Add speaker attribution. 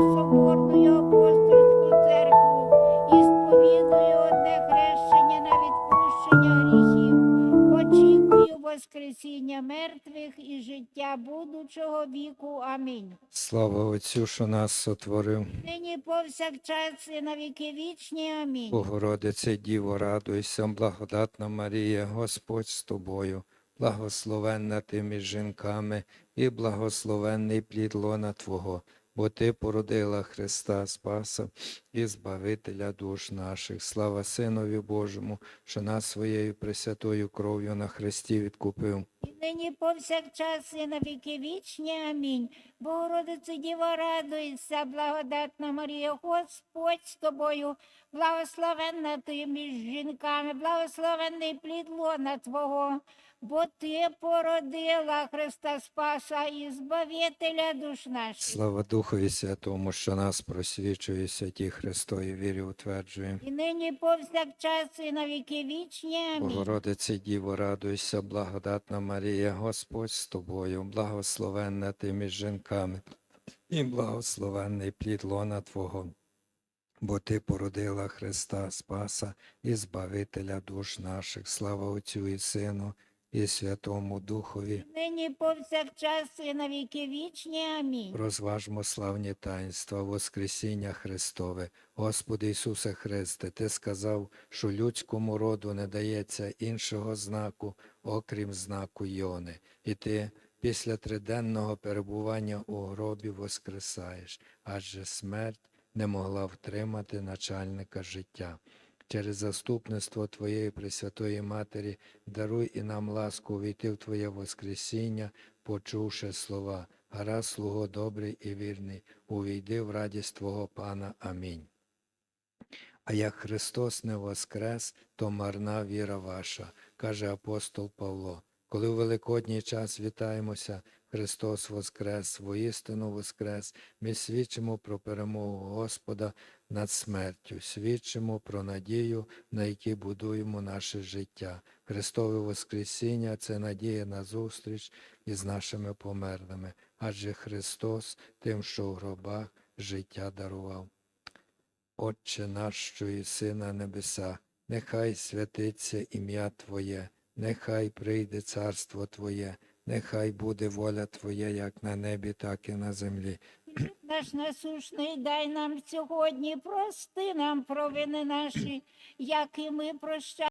Speaker 1: соборну апостольську церкву і сповідую одне хрещення на відпущення гріхів. Очікую Воскресіння мертвих і життя будучого віку. Амінь.
Speaker 2: Слава Отцю, що нас сотворив.
Speaker 1: Нині повсякчас і на віки вічні. Амінь.
Speaker 2: Богородице Діво, радуйся, благодатна Марія, Господь з тобою, благословенна ти між жінками і благословенний плід лона Твого, бо Ти породила Христа Спаса і Збавителя душ наших. Слава Синові Божому, що нас своєю пресвятою кров'ю на Христі відкупив.
Speaker 1: Нині повсякчас і на віки вічні. Амінь. Богородице Діва, радуйся, благодатна Марія, Господь з тобою, благословенна ти між жінками, благословенний плід лона Твого, бо ти породила Христа Спаса і Збавителя душ наших.
Speaker 2: Слава Духові Святому, що нас просвічує святі Христові вірі утверджує.
Speaker 1: І нині повсякчас і на віки вічні. Амінь.
Speaker 2: Богородице Діво, радуйся, благодатна Марія, Господь з тобою, благословенна ти між жінками, і благословенний плід лона Твого, бо Ти породила Христа Спаса і Збавителя душ наших. Слава Отцю і Сину, і Святому Духові.
Speaker 1: Нині повсякчас і на віки вічні. Амінь.
Speaker 2: Розважмо славні таїнства Воскресіння Христове. Господи Ісусе Христе, Ти сказав, що людському роду не дається іншого знаку, окрім знаку Йони, і Ти після триденного перебування у гробі воскресаєш, адже смерть не могла втримати начальника життя. Через заступництво Твоєї Пресвятої Матері даруй і нам ласку увійти в Твоє Воскресіння, почувши слова. Гаразд, слуго добрий і вірний, увійди в радість Твого Пана. Амінь. А як Христос не воскрес, то марна віра ваша, каже апостол Павло. Коли в Великодній час вітаємося, Христос воскрес, воістину воскрес, ми свідчимо про перемогу Господа над смертю, свідчимо про надію, на якій будуємо наше життя. Христове Воскресіння це надія на зустріч із нашими померлими, адже Христос тим, що в гробах життя дарував. Отче наш, що єси на небесах, нехай святиться ім'я Твоє, нехай прийде царство Твоє, нехай буде воля Твоя як на небі, так і на землі.
Speaker 1: Наш насушний дай нам сьогодні, прости нам провини наші, як і ми прощаємо.